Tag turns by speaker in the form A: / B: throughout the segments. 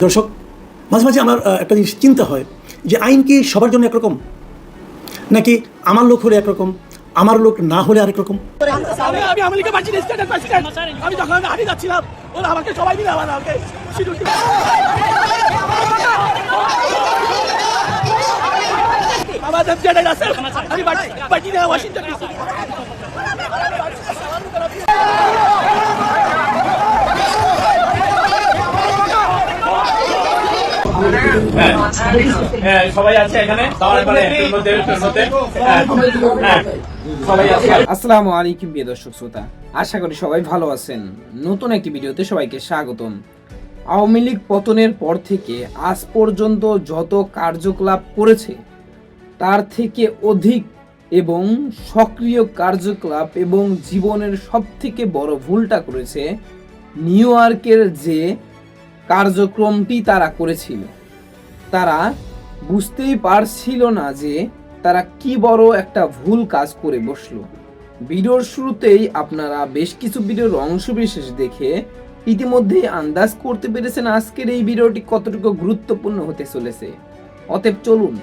A: দর্শক, মাঝে মাঝে আমার একটা জিনিস চিন্তা হয় যে আইন কি সবার জন্য একরকম? নাকি আমার লোক হলে একরকম? আমার লোক না হলে আরেক রকম?
B: আমি যখন যাচ্ছিলাম আমাকে সবাই ডিসি
C: হ্যাঁ, হ্যাঁ, হ্যাঁ, আছে।
D: আসসালামু আলাইকুম প্রিয় দর্শক শ্রোতা। আশা করি সবাই ভালো আছেন। নতুন একটি ভিডিওতে সবাইকে স্বাগতম। আওয়ামী লীগ পতনের পর থেকে আজ পর্যন্ত যত কার্যকলাপ করেছে তার থেকে অধিক এবং সক্রিয় কার্যকলাপ এবং জীবনের সব থেকে বড় ভুলটা করেছে নিউ ইয়র্কের যে কার্যক্রমটি তারা করেছিল। তারা বুঝতেই পারছিল না যে তারা কি বড় একটা ভুল কাজ করে বসল। ভিডিওর শুরুতেই আপনারা বেশ কিছু ভিডিওর অংশবিশেষ দেখে ইতিমধ্যেই আন্দাজ করতে পেরেছেন আজকের এই ভিডিওটি কতটুকু গুরুত্বপূর্ণ হতে চলেছে। অতএব চলুন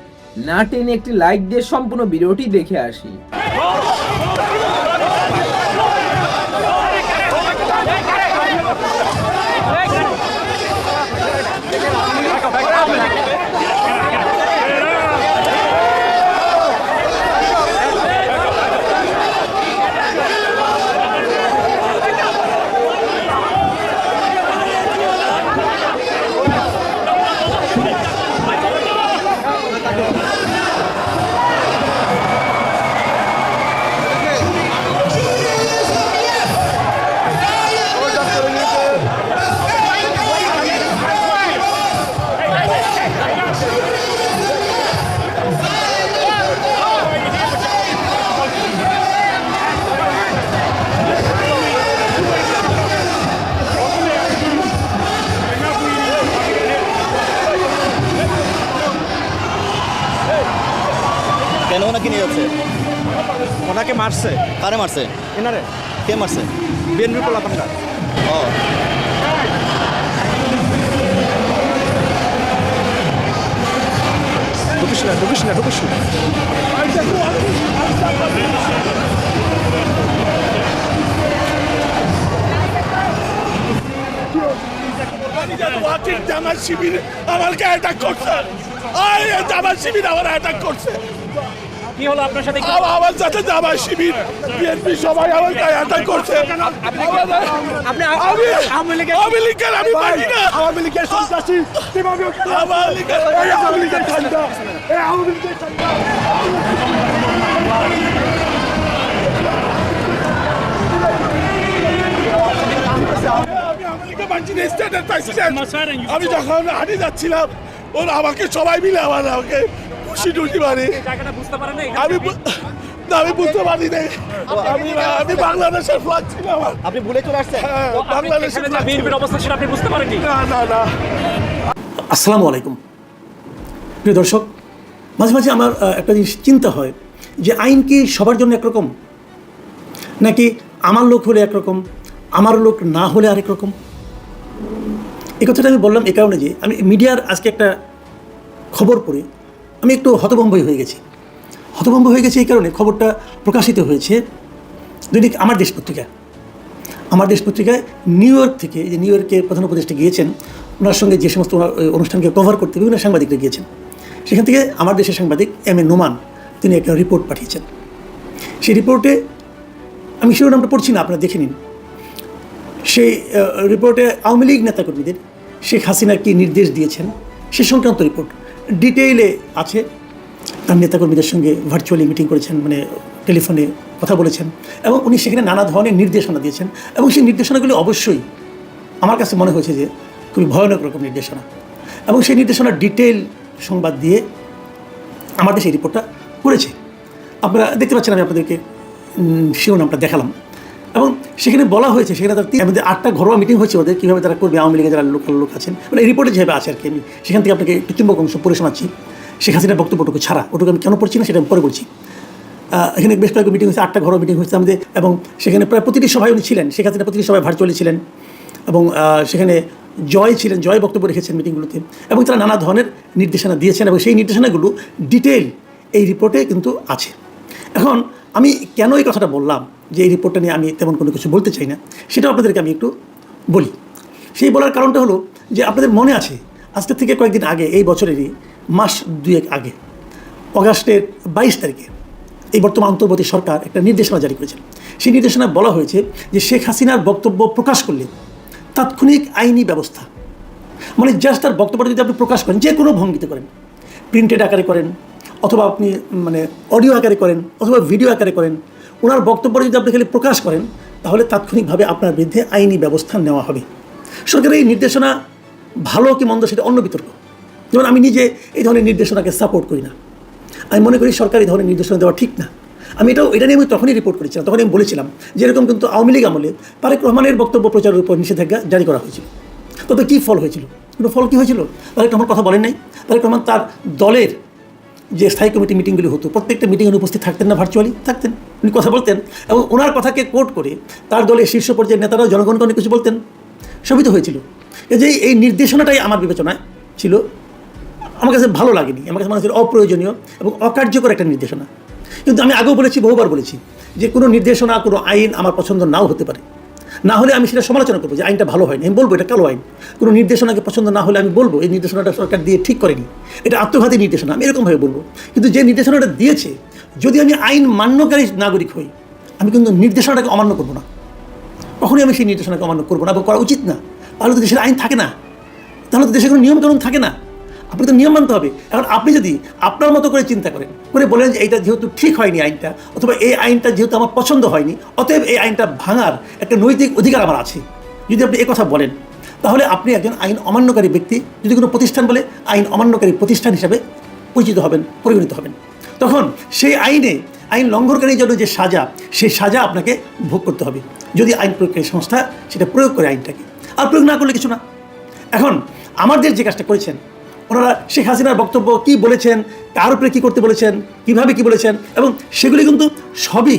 D: না টেনে একটি লাইক দিয়ে সম্পূর্ণ ভিডিওটি দেখে আসি।
E: কেন ওনাকে নিয়ে যাচ্ছে
F: ওনাকে মারছে।
E: কারে মারছে?
F: এনারে।
E: কে মারছে?
F: বিএনপি পোলাপানটা
E: ও।
F: ঢুকিস না ঢুকিস না ঢুকিস না।
B: আমি যেন ওয়াকিং জামাত শিবির আমাকে অ্যাটাক করছে। আমার অ্যাটাক করছে।
C: কি হলো আপনার সাথে?
B: আমার আমার শিবির। বিএনপি সবাই আমাকে অ্যাটাক করছে।
F: আপনি
B: আমি
F: আওয়ামী লীগের
B: আওয়ামী লীগের আমি পারি না।
F: আওয়ামী লীগের সন্ত্রাসী। কীভাবে ওখানে
B: আওয়ামী লীগের
F: এই আওয়ামী লীগের ঠান্ডা এই আওয়ামী লীগের ঠান্ডা
B: আমি যখন হারিয়ে যাচ্ছিলাম ওরা আমাকে সবাই মিলে আমার আমাকে খুশি টুটি মারে।
C: জায়গাটা বুঝতে পারেন না এখানে
B: আমি না আমি বুঝতে পারি নাই। আমি আমি বাংলাদেশের ছিল আমার।
E: আপনি ভুলে চলে আসছেন?
B: হ্যাঁ, বাংলাদেশের ছিল।
C: বিএনপির অবস্থা সেটা আপনি বুঝতে পারেননি?
B: না না না।
A: আসসালামু আলাইকুম। প্রিয় দর্শক মাঝে মাঝে আমার একটা জিনিস চিন্তা হয় যে আইন কি সবার জন্য একরকম? নাকি আমার লোক হলে একরকম আমার লোক না হলে আরেক রকম? এই কথাটা আমি বললাম এ কারণে যে আমি মিডিয়ার আজকে একটা খবর পড়ে। আমি একটু হতভম্বই হয়ে গেছি। হতভম্ব হয়ে গেছে এই কারণে খবরটা প্রকাশিত হয়েছে দৈনিক আমার দেশ পত্রিকা। আমার দেশ পত্রিকায় নিউ ইয়র্ক থেকে যে নিউ ইয়র্কে প্রধান উপদেষ্টা গিয়েছেন, ওনার সঙ্গে যে সমস্ত অনুষ্ঠানকে কভার করতে বিভিন্ন সাংবাদিকরা গিয়েছেন। সেখান থেকে আমার দেশের সাংবাদিক এম এ নোমান, তিনি একটা রিপোর্ট পাঠিয়েছেন। সেই রিপোর্টে আমি শিরোনামটা পড়ছি না, আপনারা দেখে নিন। সেই রিপোর্টে আওয়ামী লীগ নেতাকর্মীদের শেখ হাসিনা কি নির্দেশ দিয়েছেন, সে সংক্রান্ত রিপোর্ট ডিটেইলে আছে। তার নেতাকর্মীদের সঙ্গে ভার্চুয়ালি মিটিং করেছেন মানে টেলিফোনে কথা বলেছেন, এবং উনি সেখানে নানা ধরনের নির্দেশনা দিয়েছেন, এবং সেই নির্দেশনাগুলি অবশ্যই আমার কাছে মনে হয়েছে যে খুবই ভয়ানক রকম নির্দেশনা। এবং সেই নির্দেশনার ডিটেইল সংবাদ দিয়ে আমার দেশে এই রিপোর্টটা করেছে। আপনারা দেখতে পাচ্ছেন আমি আপনাদেরকে শিরোনামটা দেখালাম। সেখানে বলা হয়েছে, সেখানে তার আমাদের আটটা ঘরোয়া মিটিং হয়েছে ওদের, কীভাবে তারা করবে, আওয়ামী লীগের যারা লোকাল লোক আছেন। মানে রিপোর্টে যেভাবে আছে আর কি আমি। সেখান থেকে আপনাকে চুম্বক অংশ পড়ে শোনাচ্ছি। শেখ হাসিনার বক্তব্যটুকু ছাড়া। ওটুকু আমি কেন পড়ছি না সেটা আমি পরে বলছি। এখানে বেশ কয়েকটা মিটিং হয়েছে, আটটা ঘরোয়া মিটিং হয়েছে আমাদের, এবং সেখানে প্রায় প্রতিটি সভায় উনি ছিলেন। শেখ হাসিনা প্রতিটি সভায় ভার্চুয়ালি ছিলেন। এবং সেখানে জয় ছিলেন, জয় বক্তব্য রেখেছেন মিটিংগুলোতে এবং তারা নানা ধরনের নির্দেশনা দিয়েছেন, এবং সেই নির্দেশনাগুলো ডিটেল এই রিপোর্টে কিন্তু আছে। এখন আমি কেন এই কথাটা বললাম? যে এই রিপোর্টটা নিয়ে আমি তেমন কোনো কিছু বলতে চাই না, সেটাও আপনাদেরকে আমি একটু বলি। সেই বলার কারণটা হলো যে আপনাদের মনে আছে, আজকে থেকে কয়েকদিন আগে, এই বছরেরই মাস দুয়েক আগে, অগাস্টের বাইশ তারিখে এই বর্তমান অন্তর্বর্তী সরকার একটা নির্দেশনা জারি করেছেন সেই নির্দেশনা বলা হয়েছে যে শেখ হাসিনার বক্তব্য প্রকাশ করলে তাৎক্ষণিক আইনি ব্যবস্থা মানে জাস্ট তার বক্তব্যটা যদি আপনি প্রকাশ করেন, যে কোনো ভঙ্গিতে করেন প্রিন্টেড আকারে করেন, অথবা আপনি মানে অডিও আকারে করেন, অথবা ভিডিও আকারে করেন ওনার বক্তব্য যদি আপনি খালি প্রকাশ করেন, তাহলে তাৎক্ষণিকভাবে আপনার বিরুদ্ধে আইনি ব্যবস্থা নেওয়া হবে। সরকারের এই নির্দেশনা ভালো কি মন্দ সেটা অন্য বিতর্ক। যেমন আমি নিজে এই ধরনের নির্দেশনাকে সাপোর্ট করি না। আমি মনে করি সরকার এই ধরনের নির্দেশনা দেওয়া ঠিক না। আমি এটাও এটা নিয়ে আমি তখনই রিপোর্ট করেছিলাম, তখন আমি বলেছিলাম যে এরকম কিন্তু আওয়ামী লীগ আমলে তারেক রহমানের বক্তব্য প্রচারের উপর নিষেধাজ্ঞা জারি করা হয়েছিল। তবে কী ফল হয়েছিল? কিন্তু ফল কী হয়েছিল? তারেক রহমান কথা বলেন নাই। তারেক রহমান তার দলের যে স্থায়ী কমিটি মিটিংগুলি হতো, প্রত্যেকটা মিটিংয়ে উপস্থিত থাকতেন না ভার্চুয়ালি থাকতেন। উনি কথা বলতেন এবং ওনার কথাকে কোট করে তার দলের শীর্ষ পর্যায়ের নেতারাও জনগণকে অনেক কিছু বলতেন। সবই তো হয়েছিল যে এই নির্দেশনাটাই আমার বিবেচনায় ছিল, আমার কাছে ভালো লাগেনি, আমার কাছে মনে অপ্রয়োজনীয় এবং অকার্যকর একটা নির্দেশনা। কিন্তু আমি আগেও বলেছি, বহুবার বলেছি যে কোনো নির্দেশনা, কোনো আইন আমার পছন্দ নাও হতে পারে। না হলে আমি সেটা সমালোচনা করব যে আইনটা ভালো হয়নি। আমি বলব এটা কালো আইন। কোনো নির্দেশনাকে পছন্দ না হলে আমি বলব, এই নির্দেশনাটা সরকার দিয়ে ঠিক করেনি। এটা আত্মঘাতী নির্দেশনা, আমি এরকমভাবে বলব। কিন্তু যে নির্দেশনাটা দিয়েছে, যদি আমি আইন মান্যকারী নাগরিক হই, আমি কিন্তু নির্দেশনাটাকে অমান্য করব না। কখনোই আমি সেই নির্দেশনাকে অমান্য করব না বা করা উচিত না। তাহলে তো দেশের আইন থাকে না। তাহলে তো দেশের কোনো নিয়মকানুন থাকে না। আপনি তো নিয়ম মানতে হবে। এখন আপনি যদি আপনার মতো করে চিন্তা করেন, করে বলেন যে এইটা যেহেতু ঠিক হয়নি আইনটা, অথবা এই আইনটা যেহেতু আমার পছন্দ হয়নি, অতএব এই আইনটা ভাঙার একটা নৈতিক অধিকার আমার আছে। যদি আপনি কথা বলেন, তাহলে আপনি একজন আইন অমান্যকারী ব্যক্তি, যদি কোনো প্রতিষ্ঠান বলে আইন অমান্যকারী প্রতিষ্ঠান হিসাবে পরিচিত হবেন, পরিগণিত হবেন। তখন সেই আইনে, আইন লঙ্ঘনকারীর জন্য যে সাজা, সেই সাজা আপনাকে ভোগ করতে হবে। যদি আইন প্রয়োগকারী সংস্থা সেটা প্রয়োগ করে আইনটাকে। আর প্রয়োগ না করলে কিছু না। এখন আমাদের যে কাজটা করেছেন ওনারা শেখ হাসিনার বক্তব্য কি বলেছেন, কার উপরে কী করতে বলেছেন, কীভাবে কি বলেছেন, এবং সেগুলি কিন্তু সবই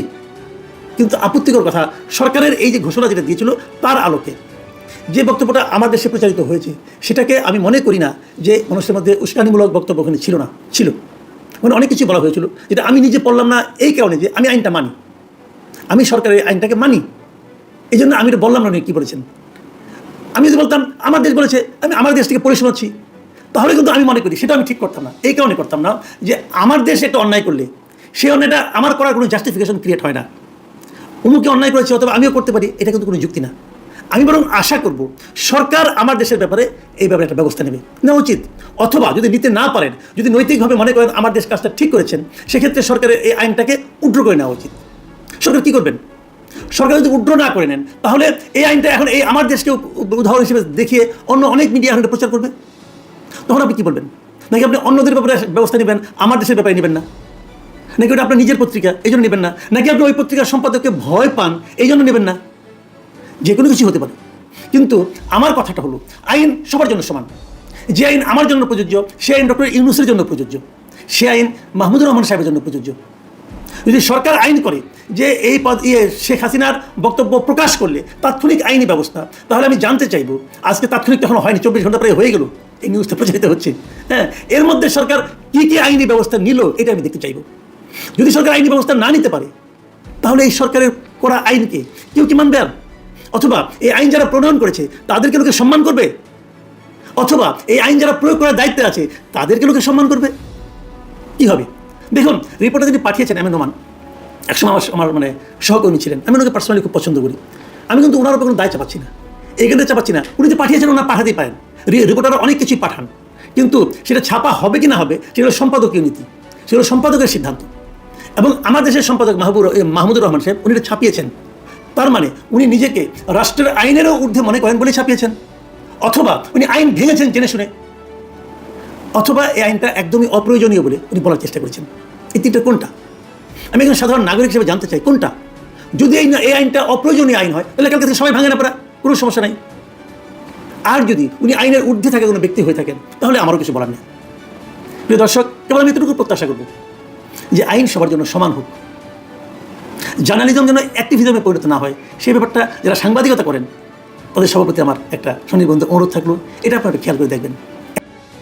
A: কিন্তু আপত্তিকর কথা। সরকারের এই যে ঘোষণা যেটা দিয়েছিল তার আলোকে। যে বক্তব্যটা আমার দেশে প্রচারিত হয়েছে, সেটাকে আমি মনে করি না যে মানুষের মধ্যে উস্কানিমূলক বক্তব্য ওখানে ছিল না, ছিল। মানে অনেক কিছু বলা হয়েছিল, যেটা আমি নিজে পড়লাম না এই কারণে যে আমি আইনটা মানি। আমি সরকারের আইনটাকে মানি। এই জন্য আমি এটা বললাম না উনি কী বলেছেন। আমি যদি বলতাম, আমার দেশ বলেছে, আমি আমার দেশ থেকে পড়ে শোনাচ্ছি তাহলে কিন্তু আমি মনে করি, সেটা আমি ঠিক করতাম না। এই কারণে করতাম না যে আমার দেশ একটা অন্যায় করলে, সেই অন্যায়টা আমার করার কোনো জাস্টিফিকেশন ক্রিয়েট হয় না। অমুকে অন্যায় করেছে অথবা আমিও করতে পারি, এটা কিন্তু কোনো যুক্তি না। আমি বরং আশা করব, সরকার আমার দেশের ব্যাপারে এই ব্যাপারে একটা ব্যবস্থা নেবে। নেওয়া উচিত। অথবা যদি নিতে না পারেন, যদি নৈতিকভাবে মনে করেন আমার দেশ কাজটা ঠিক করেছেন, সেক্ষেত্রে সরকারের এই আইনটাকে উড্র করে নেওয়া উচিত। সরকার কী করবেন? সরকার যদি উড্র না করে নেন, তাহলে এই আইনটা এখন এই আমার দেশকে উদাহরণ হিসেবে দেখিয়ে অন্য অনেক মিডিয়া এখন প্রচার করবে। তখন আপনি কী বলবেন? নাকি আপনি অন্যদের ব্যাপারে ব্যবস্থা নেবেন, আমার দেশের ব্যাপারে নেবেন না? নাকি ওটা আপনার নিজের পত্রিকা, এই জন্য নেবেন না? নাকি আপনি ওই পত্রিকার সম্পাদককে ভয় পান, এই জন্য নেবেন না? যে কোনো কিছু হতে পারে। কিন্তু আমার কথাটা হলো, আইন সবার জন্য সমান। যে আইন আমার জন্য প্রযোজ্য সে আইন ডক্টর ইউনুসের জন্য প্রযোজ্য। সে আইন মাহমুদুর রহমান সাহেবের জন্য প্রযোজ্য। যদি সরকার আইন করে যে এই পদ ইয়ে শেখ হাসিনার বক্তব্য প্রকাশ করলে তাৎক্ষণিক আইনি ব্যবস্থা, তাহলে আমি জানতে চাইব, আজকে তাৎক্ষণিক তখন হয়নি, চব্বিশ ঘণ্টা প্রায় হয়ে গেল, এই নিউজটা প্রচারিত হচ্ছে। হ্যাঁ এর মধ্যে সরকার কী কী আইনি ব্যবস্থা নিল এটা আমি দেখতে চাইব। যদি সরকার আইনি ব্যবস্থা না নিতে পারে, তাহলে এই সরকারের করা আইনকে কেউ কি মানবে আর? অথবা এই আইন যারা প্রণয়ন করেছে, তাদেরকে লোকে সম্মান করবে? অথবা এই আইন যারা প্রয়োগ করার দায়িত্বে আছে, তাদেরকে লোকে সম্মান করবে? কি হবে? দেখুন রিপোর্টে যিনি পাঠিয়েছেন এম এ নোমান একসময় আমার আমার মানে সহকর্মী ছিলেন। আমি ওনাকে পার্সোনালি খুব পছন্দ করি। আমি কিন্তু ওনার উপর কোনো দায় চাপাচ্ছি না। এইখানে চাপাচ্ছি না। উনি যে পাঠিয়েছেন ওনার পাঠাতেই পারেন। রিপোর্টাররা অনেক কিছুই পাঠান। কিন্তু সেটা ছাপা হবে কি না হবে সেগুলো সম্পাদকীয় নীতি। সেগুলো সম্পাদকের সিদ্ধান্ত। এবং আমার দেশের সম্পাদক মাহবুর এ, মাহমুদুর রহমান সাহেব উনি ছাপিয়েছেন। তার মানে উনি নিজেকে রাষ্ট্রের আইনেরও ঊর্ধ্বে মনে করেন বলে ছাপিয়েছেন। অথবা উনি আইন ভেঙেছেন জেনে শুনে। অথবা এই আইনটা একদমই অপ্রয়োজনীয় বলে উনি বলার চেষ্টা করেছেন। এই তিনটা কোনটা? আমি একজন সাধারণ নাগরিক হিসেবে জানতে চাই, কোনটা? যদি এই এই আইনটা অপ্রয়োজনীয় আইন হয়, তাহলে কালকে সবাই ভাঙে না পারা কোনো সমস্যা নাই। আর যদি উনি আইনের ঊর্ধ্বে থাকে কোনো ব্যক্তি হয়ে থাকেন, তাহলে আমারও কিছু বলার নেই। প্রিয় দর্শক, কেবল আমি এতটুকু প্রত্যাশা করব যে আইন সবার জন্য সমান হোক। জার্নালিজম যেন অ্যাক্টিভিজমে পরিণত না হয়, সেই ব্যাপারটা যারা সাংবাদিকতা করেন, তাদের সভাপতি আমার একটা স্বনির্বন্ধ অনুরোধ থাকল। এটা আপনারা খেয়াল করে দেখবেন।